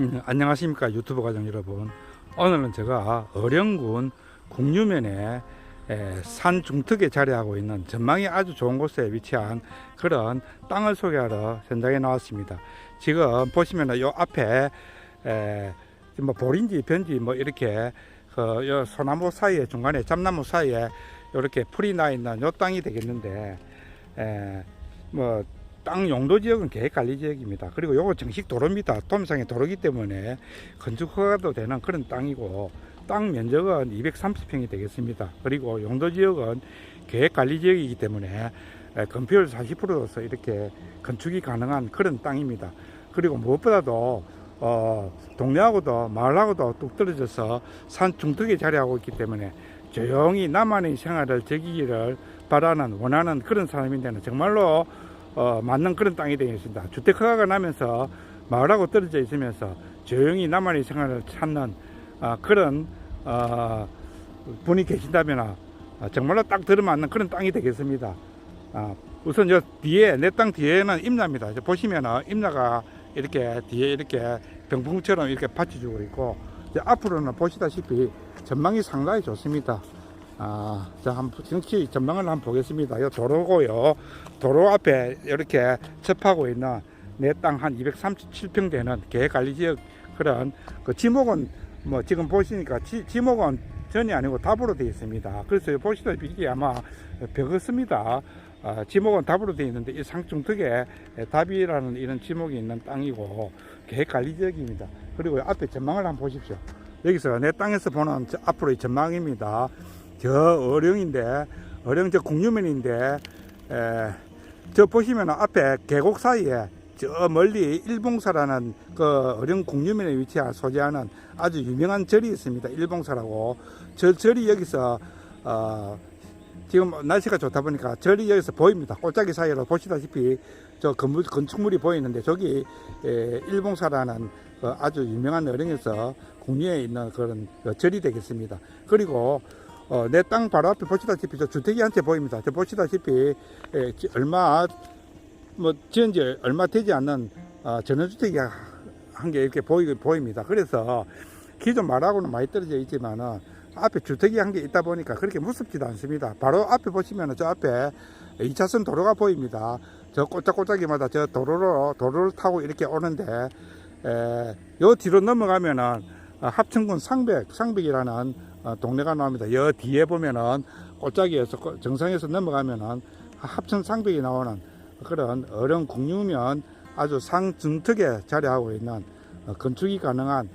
음, 안녕하십니까 유튜브 가정 여러분. 오늘은 제가 어령군 국유면에 에, 산 중턱에 자리하고 있는 전망이 아주 좋은 곳에 위치한 그런 땅을 소개하러 현장에 나왔습니다. 지금 보시면 요 앞에 에, 뭐 볼인지 변지 뭐 이렇게 그 요 소나무 사이에 중간에 잠나무 사이에 이렇게 풀이 나 있는 요 땅이 되겠는데 에, 뭐 땅 용도 지역은 계획 관리 지역입니다. 그리고 요거 정식 도로입니다. 도미상의 도로기 때문에 건축 허가도 되는 그런 땅이고 땅 면적은 230평이 되겠습니다. 그리고 용도 지역은 계획 관리 지역이기 때문에 에, 건폐율 40%로서 이렇게 건축이 가능한 그런 땅입니다. 그리고 무엇보다도 어, 동네하고도 마을하고도 뚝 떨어져서 산 중턱에 자리하고 있기 때문에 조용히 나만의 생활을 즐기기를 바라는 원하는 그런 사람인데는 정말로 어, 맞는 그런 땅이 되겠습니다. 주택 허가가 나면서 마을하고 떨어져 있으면서 조용히 나만의 생활을 찾는 아, 그런 어, 분이 계신다면 아, 정말로 딱 들어맞는 그런 땅이 되겠습니다. 아, 우선 저 뒤에 내 땅 뒤에는 임나입니다. 이제 보시면은 임나가 이렇게 뒤에 이렇게 병풍처럼 이렇게 받쳐주고 있고 앞으로는 보시다시피 전망이 상당히 좋습니다. 아, 자, 한번 정치 전망을 한번 보겠습니다. 이 도로고요. 도로 앞에 이렇게 접하고 있는 내 땅 한 237평 되는 계획관리지역 그런 그 지목은 뭐 지금 보시니까 지, 지목은 전이 아니고 답으로 되어 있습니다. 그래서 보시다시피 이게 아마 벽었습니다. 아, 지목은 답으로 되어 있는데 이 상중턱에 답이라는 이런 지목이 있는 땅이고 계획관리지역입니다. 그리고 앞에 전망을 한번 보십시오. 여기서 내 땅에서 보는 저 앞으로의 전망입니다. 저 어령인데 어령 저 국유면인데 에, 저 보시면 앞에 계곡 사이에 저 멀리 일봉사라는 그 어령 국유면에 위치한 소재하는 아주 유명한 절이 있습니다. 일봉사라고 저 절이 여기서 어, 지금 날씨가 좋다 보니까 절이 여기서 보입니다. 골짜기 사이로 보시다시피 저 건물 건축물이 보이는데 저기 에, 일봉사라는 그 아주 유명한 어령에서 국리에 있는 그런 그 절이 되겠습니다. 그리고 어, 내 땅 바로 앞에 보시다시피 저 주택이 한채 보입니다. 저 보시다시피 에, 지- 얼마 뭐 지은 지 얼마 되지 않는 어, 전원주택이 한개 이렇게 보이, 보입니다. 그래서 기존 말하고는 많이 떨어져 있지만은 앞에 주택이 한개 있다 보니까 그렇게 무섭지도 않습니다. 바로 앞에 보시면은 저 앞에 2차선 도로가 보입니다. 저 꼬짝꼬짝이마다 저 도로로 도로를 타고 이렇게 오는데 에, 요 뒤로 넘어가면은 어, 합천군 상백 상백이라는 어, 동네가 나옵니다. 여 뒤에 보면은 골짜기에서 꼬- 정상에서 넘어가면은 합천 상백이 나오는 그런 어령 국유면 아주 상중턱에 자리하고 있는 어, 건축이 가능한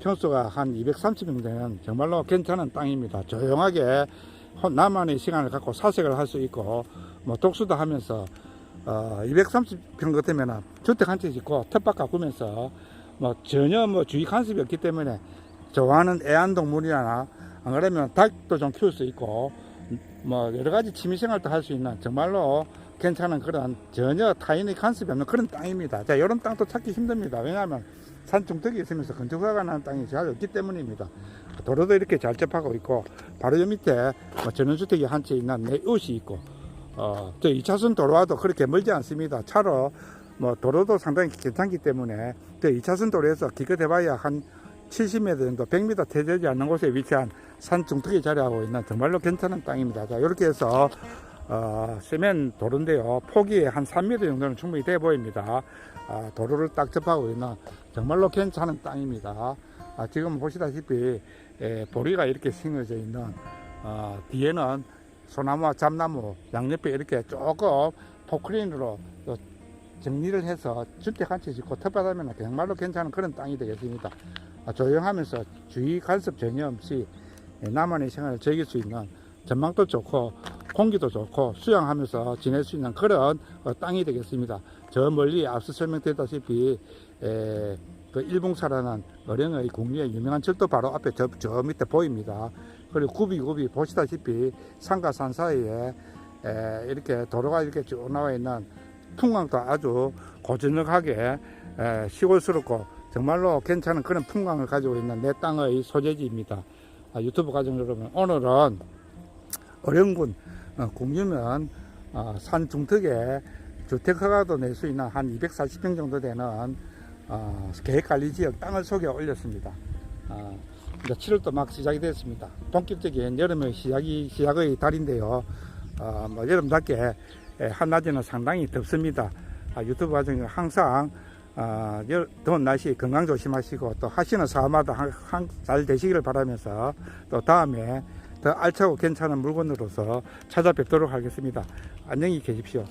평수가 한 230평 되는 정말로 괜찮은 땅입니다. 조용하게 혼- 나만의 시간을 갖고 사색을 할 수 있고 뭐 독서도 하면서 어, 230평 같으면 주택 한 채 짓고 텃밭 가꾸면서 뭐 전혀 뭐 주의 간섭이 없기 때문에 좋아하는 애완동물이나 안 그러면 닭도 좀 키울 수 있고 뭐 여러 가지 취미생활도 할 수 있는 정말로 괜찮은 그런 전혀 타인의 간섭이 없는 그런 땅입니다. 자, 이런 땅도 찾기 힘듭니다. 왜냐하면 산 중턱에 있으면서 건축허가 나는 땅이 잘 없기 때문입니다. 도로도 이렇게 잘 접하고 있고 바로 요 밑에 뭐 전원주택이 한 채 있는 내 옷이 있고 어, 저 2차선 도로와도 그렇게 멀지 않습니다. 차로 뭐 도로도 상당히 괜찮기 때문에 저 2차선 도로에서 기껏 해봐야 한 70m 정도, 100m 되지 않는 곳에 위치한 산 중턱에 자리하고 있는 정말로 괜찮은 땅입니다. 자, 이렇게 해서 어, 세면 도로인데요. 폭이 한 3m 정도는 충분히 돼 보입니다. 아, 도로를 딱 접하고 있는 정말로 괜찮은 땅입니다. 아, 지금 보시다시피 에, 보리가 이렇게 심어져 있는 어, 뒤에는 소나무와 잡나무 양옆에 이렇게 조금 포크린으로 또 정리를 해서 주택 한 채 짓고 텃밭하면 정말로 괜찮은 그런 땅이 되겠습니다. 아, 조용하면서 주의 간섭 전혀 없이 예, 나만의 생활을 즐길 수 있는 전망도 좋고 공기도 좋고 수영하면서 지낼 수 있는 그런 어, 땅이 되겠습니다. 저 멀리 앞서 설명드렸다시피 에, 그 일봉사라는 어령의 국리의 유명한 절도 바로 앞에 저, 저 밑에 보입니다. 그리고 굽이굽이 보시다시피 산과 산 사이에 에, 이렇게 도로가 이렇게 쭉 나와 있는 풍광도 아주 고즈넉하게 에, 시골스럽고 정말로 괜찮은 그런 풍광을 가지고 있는 내 땅의 소재지입니다. 아, 유튜브 가족 여러분, 오늘은 어령군 어, 국유면 어, 산 중턱에 주택 허가도 낼 수 있는 한 240평 정도 되는 어, 계획관리 지역 땅을 소개 올렸습니다. 어, 이제 7월도 막 시작이 됐습니다. 본격적인 여름의 시작이 시작의 달인데요. 어, 뭐 여름답게 에, 한낮에는 상당히 덥습니다. 아, 유튜브 과정에 항상 어, 여- 더운 날씨 건강 조심하시고 또 하시는 사업마다 한- 한- 잘 되시기를 바라면서 또 다음에 더 알차고 괜찮은 물건으로서 찾아뵙도록 하겠습니다. 안녕히 계십시오.